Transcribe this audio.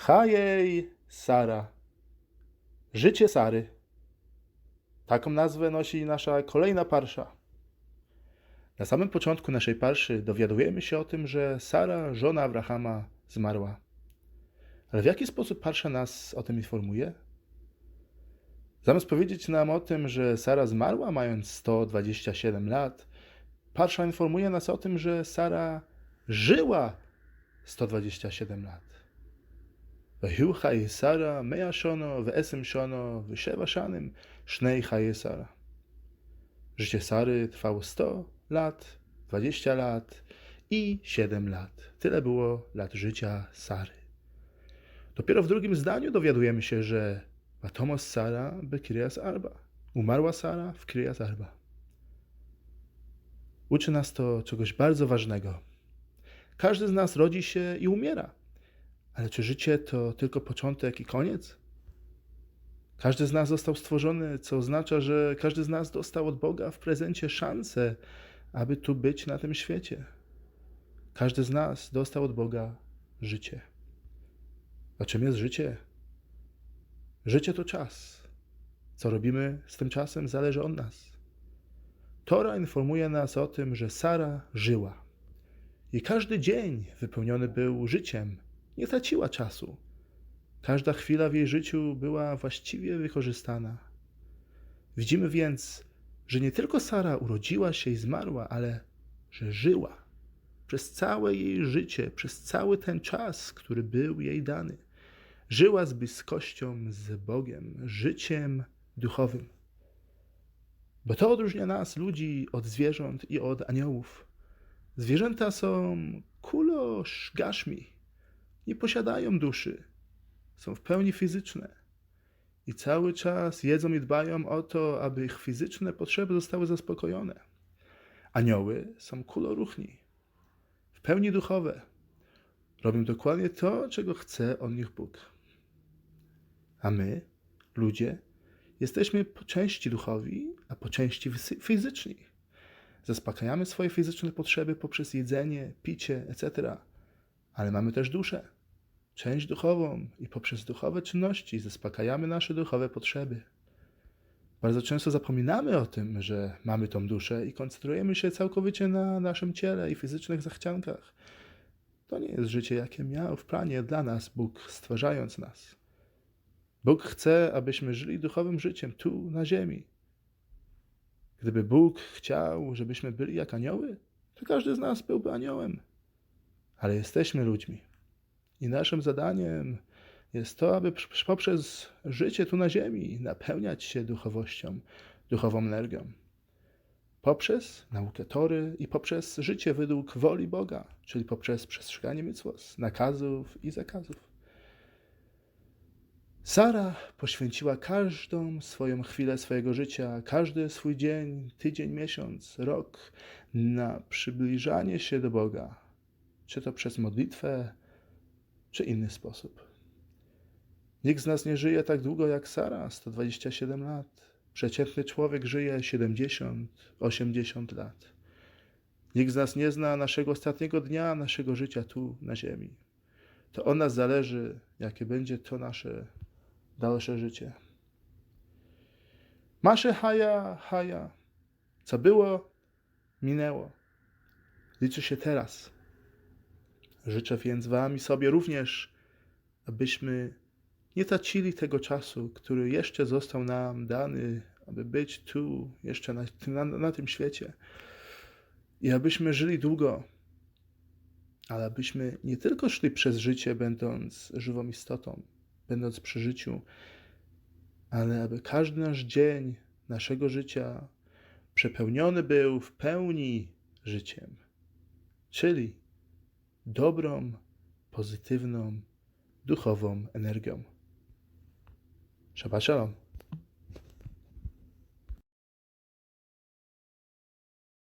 Hajej Sara. Życie Sary. Taką nazwę nosi nasza kolejna parsza. Na samym początku naszej parszy dowiadujemy się o tym, że Sara, żona Abrahama, zmarła. Ale w jaki sposób parsza nas o tym informuje? Zamiast powiedzieć nam o tym, że Sara zmarła mając 127 lat, parsza informuje nas o tym, że Sara żyła 127 lat. והיו חיי שרה מאה שונו ועשם שונו ושבע שנים שני חיי שרה. Życie Sary trwało 100 lat, 20 lat i 7 lat. Tyle było lat życia Sary. Dopiero w drugim zdaniu dowiadujemy się, że Atomos Sara bekirias arba. Umarła Sara w Kirias arba. Uczy nas to czegoś bardzo ważnego. Każdy z nas rodzi się i umiera. Ale czy życie to tylko początek i koniec? Każdy z nas został stworzony, co oznacza, że każdy z nas dostał od Boga w prezencie szansę, aby tu być na tym świecie. Każdy z nas dostał od Boga życie. A czym jest życie? Życie to czas. Co robimy z tym czasem, zależy od nas. Tora informuje nas o tym, że Sara żyła. I każdy dzień wypełniony był życiem, nie traciła czasu. Każda chwila w jej życiu była właściwie wykorzystana. Widzimy więc, że nie tylko Sara urodziła się i zmarła, ale że żyła przez całe jej życie, przez cały ten czas, który był jej dany. Żyła z bliskością z Bogiem, życiem duchowym. Bo to odróżnia nas, ludzi, od zwierząt i od aniołów. Zwierzęta są kulosz gaszmi, nie posiadają duszy, są w pełni fizyczne i cały czas jedzą i dbają o to, aby ich fizyczne potrzeby zostały zaspokojone. Anioły są kuloruchni, w pełni duchowe. Robią dokładnie to, czego chce od nich Bóg. A my, ludzie, jesteśmy po części duchowi, a po części fizyczni. Zaspokajamy swoje fizyczne potrzeby poprzez jedzenie, picie, etc. Ale mamy też duszę, część duchową i poprzez duchowe czynności zaspokajamy nasze duchowe potrzeby. Bardzo często zapominamy o tym, że mamy tą duszę i koncentrujemy się całkowicie na naszym ciele i fizycznych zachciankach. To nie jest życie, jakie miał w planie dla nas Bóg, stwarzając nas. Bóg chce, abyśmy żyli duchowym życiem tu, na ziemi. Gdyby Bóg chciał, żebyśmy byli jak anioły, to każdy z nas byłby aniołem. Ale jesteśmy ludźmi. I naszym zadaniem jest to, aby poprzez życie tu na ziemi napełniać się duchowością, duchową energią. Poprzez naukę Tory i poprzez życie według woli Boga, czyli poprzez przestrzeganie mitzvot, nakazów i zakazów. Sara poświęciła każdą swoją chwilę swojego życia, każdy swój dzień, tydzień, miesiąc, rok na przybliżanie się do Boga, czy to przez modlitwę, czy inny sposób. Nikt z nas nie żyje tak długo jak Sara, 127 lat. Przeciętny człowiek żyje 70, 80 lat. Nikt z nas nie zna naszego ostatniego dnia, naszego życia tu na ziemi. To od nas zależy, jakie będzie to nasze dalsze życie. Masze haja, haja. Co było, minęło. Liczy się teraz. Życzę więc Wam i sobie również, abyśmy nie tracili tego czasu, który jeszcze został nam dany, aby być tu, jeszcze na, na, na tym świecie. I abyśmy żyli długo, ale abyśmy nie tylko szli przez życie, będąc żywą istotą, będąc przy życiu, ale aby każdy nasz dzień naszego życia przepełniony był w pełni życiem, czyli dobrą, pozytywną, duchową energią. Shabbat Shalom.